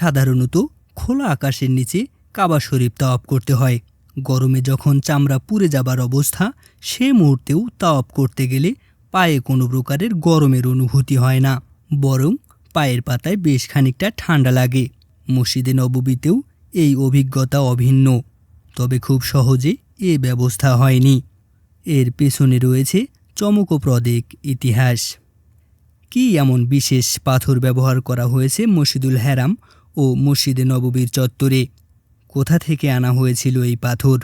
সাধারণত খোলা আকাশের নিচে কাবা শরীফ তাওয়াপ করতে হয়। গরমে যখন চামড়া পুড়ে যাবার অবস্থা, সে মুহূর্তেও তাওয়াপ করতে গেলে পায়ে কোনো প্রকারের গরমের অনুভূতি হয় না, বরং পায়ের পাতায় বেশ খানিকটা ঠান্ডা লাগে। মসজিদে নববীতেও এই অভিজ্ঞতা অভিন্ন, তবে খুব সহজে এ ব্যবস্থা হয়নি। এর পেছনে রয়েছে চমকপ্রদ এক ইতিহাস। কি এমন বিশেষ পাথর ব্যবহার করা হয়েছে মসজিদুল হ্যারাম ও মসজিদে নববীর চত্বরে। কোথা থেকে আনা হয়েছিল এই পাথর?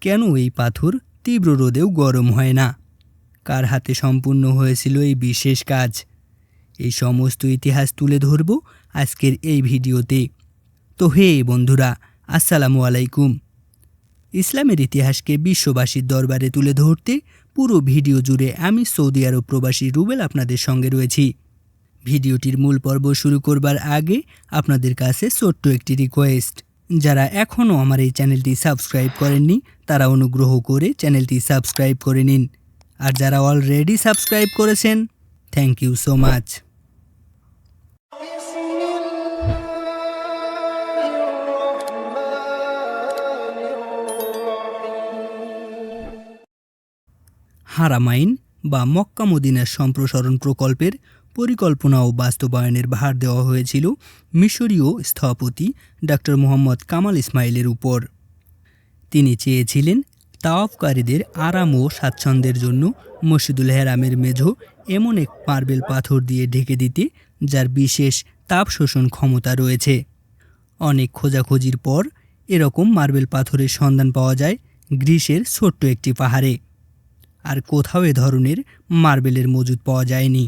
কেন এই পাথর? তীব্র রোদেও গরম হয় না। কার হাতে সম্পূর্ণ হয়েছিল এই বিশেষ কাজ? এই সমস্ত ইতিহাস তুলে ধরব আজকের এই ভিডিওতে। তো হে বন্ধুরা, আসসালামু আলাইকুম। ইসলামের ইতিহাসকে বিশ্ববাসীর দরবারে তুলে ধরতে পুরো ভিডিও জুড়ে আমি সৌদি আরব প্রবাসী রুবেল আপনাদের সঙ্গে রয়েছি। ভিডিওটির মূল পর্ব শুরু করবার আগে আপনাদের কাছে ছোট্ট একটি রিকোয়েস্ট যারা এখনও আমার এই চ্যানেলটি সাবস্ক্রাইব করেননি, তারা অনুগ্রহ করে চ্যানেলটি সাবস্ক্রাইব করে নিন। আর যারা অলরেডি সাবস্ক্রাইব করেছেন থ্যাংক ইউ সো মাচ হারামাইন বা মক্কা মদিনার সম্প্রসারণ প্রকল্পের পরিকল্পনা ও বাস্তবায়নের ভার দেওয়া হয়েছিল মিশরীয় স্থপতি ডক্টর মোহাম্মদ কামাল ইসমাইলের উপর। তিনি চেয়েছিলেন তাওয়াফকারীদের আরাম ও স্বাচ্ছন্দ্যের জন্য মসজিদুল হেরামের মেঝো এমন এক মার্বেল পাথর দিয়ে ঢেকে দিতে, যার বিশেষ তাপ শোষণ ক্ষমতা রয়েছে। অনেক খোঁজাখুঁজির পর এরকম মার্বেল পাথরের সন্ধান পাওয়া যায় গ্রিসের ছোট্ট একটি পাহাড়ে। আর কোথাও এ ধরনের মার্বেলের মজুদ পাওয়া যায়নি।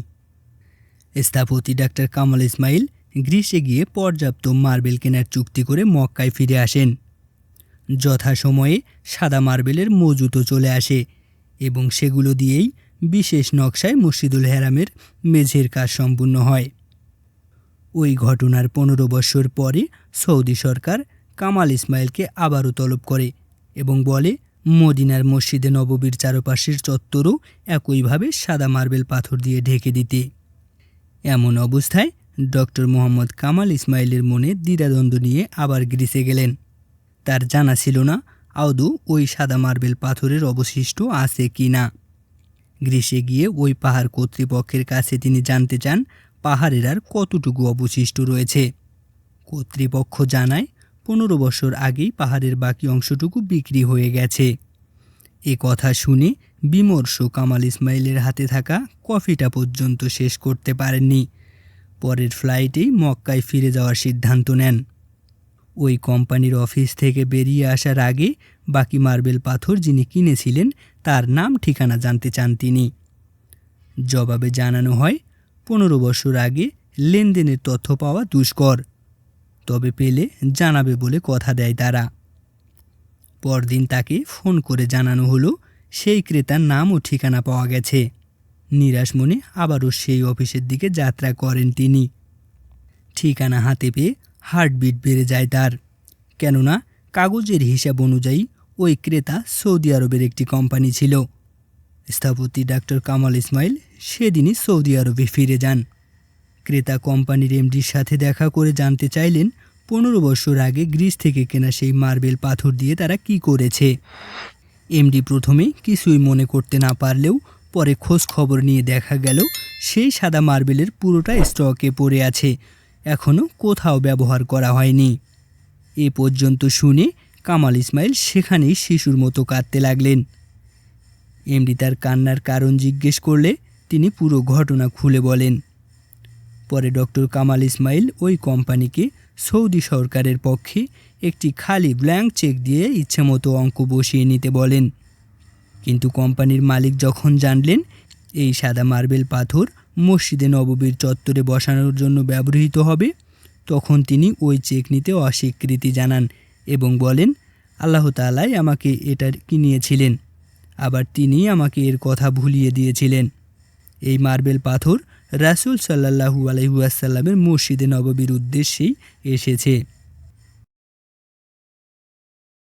স্থপতি ডাক্তার কামাল ইসমাইল গ্রিসে গিয়ে পর্যাপ্ত মার্বেল কেনার চুক্তি করে মক্কায় ফিরে আসেন। যথাসময়ে সাদা মার্বেলের মজুতও চলে আসে এবং সেগুলো দিয়েই বিশেষ নকশায় মসজিদুল হেরামের মেঝের কাজ সম্পূর্ণ হয়। ওই ঘটনার পনেরো বৎসর পরে সৌদি সরকার কামাল ইসমাইলকে আবারও তলব করে এবং বলে, মদিনার মসজিদে নববীর চারপাশের চত্বরও একইভাবে সাদা মার্বেল পাথর দিয়ে ঢেকে দিতে। এমন অবস্থায় ডক্টর মোহাম্মদ কামাল ইসমাইলের মনে দ্বিধাদ্বন্দ্ব নিয়ে আবার গ্রিসে গেলেন। তার জানা ছিল না আদৌ ওই সাদা মার্বেল পাথরের অবশিষ্ট আছে কি না। গ্রীষে গিয়ে ওই পাহাড় কর্তৃপক্ষের কাছে তিনি জানতে চান পাহাড়ের আর কতটুকু অবশিষ্ট রয়েছে। কর্তৃপক্ষ জানায়, পনেরো বছর আগেই পাহাড়ের বাকি অংশটুকু বিক্রি হয়ে গেছে। এ কথা শুনে বিমর্ষ কামাল ইসমাইলের হাতে থাকা কফিটা পর্যন্ত শেষ করতে পারেননি। পরের ফ্লাইটেই মক্কায় ফিরে যাওয়ার সিদ্ধান্ত নেন। ওই কোম্পানির অফিস থেকে বেরিয়ে আসার আগে বাকি মার্বেল পাথর যিনি কিনেছিলেন, তার নাম ঠিকানা জানতে চান তিনি। জবাবে জানানো হয়, পনেরো বছর আগে লেনদেনের তথ্য পাওয়া দুষ্কর। তবে পেলে জানাবে বলে কথা দেয় তারা। পরদিন তাকে ফোন করে জানানো হলো, সেই ক্রেতার নাম ও ঠিকানা পাওয়া গেছে। নিরাশ মনে আবারও সেই অফিসের দিকে যাত্রা করেন তিনি। ঠিকানা হাতে পেয়ে হার্টবিট বেড়ে যায় তার। কেননা কাগজের হিসাব অনুযায়ী ওই ক্রেতা সৌদি আরবের একটি কোম্পানি ছিল। স্থপতি ডাক্তার কামাল ইসমাইল সেদিনই সৌদি আরবে ফিরে যান। ক্রেতা কোম্পানির এমডির সাথে দেখা করে জানতে চাইলেন পনেরো বছর আগে গ্রিস থেকে কেনা সেই মার্বেল পাথর দিয়ে তারা কি করেছে? এমডি প্রথমে কিছুই মনে করতে না পারলেও পরে খোঁজ খবর নিয়ে দেখা গেল, সেই সাদা মার্বেলের পুরোটা স্টকে পড়ে আছে। এখনও কোথাও ব্যবহার করা হয়নি। এ পর্যন্ত শুনে কামাল ইসমাইল সেখানেই শিশুর মতো কাঁদতে লাগলেন। এমডি তার কান্নার কারণ জিজ্ঞেস করলে তিনি পুরো ঘটনা খুলে বলেন। পরে ডক্টর কামাল ইসমাইল ওই কোম্পানিকে সৌদি সরকারের পক্ষে একটি খালি ব্ল্যাঙ্ক চেক দিয়ে ইচ্ছেমতো অঙ্ক বসিয়ে নিতে বলেন। কিন্তু কোম্পানির মালিক যখন জানলেন, এই সাদা মার্বেল পাথর মসজিদে নববীর চত্বরে বসানোর জন্য ব্যবহৃত হবে, তখন তিনি ওই চেক নিতে অস্বীকৃতি জানান এবং বলেন, আল্লাহ তালাই আমাকে এটা কিনিয়েছিলেন। আবার তিনি আমাকে এর কথা ভুলিয়ে দিয়েছিলেন। এই মার্বেল পাথর রাসুল সাল্লাহু আলহিহাসাল্লামের মসজিদে নববীর উদ্দেশ্যেই এসেছে।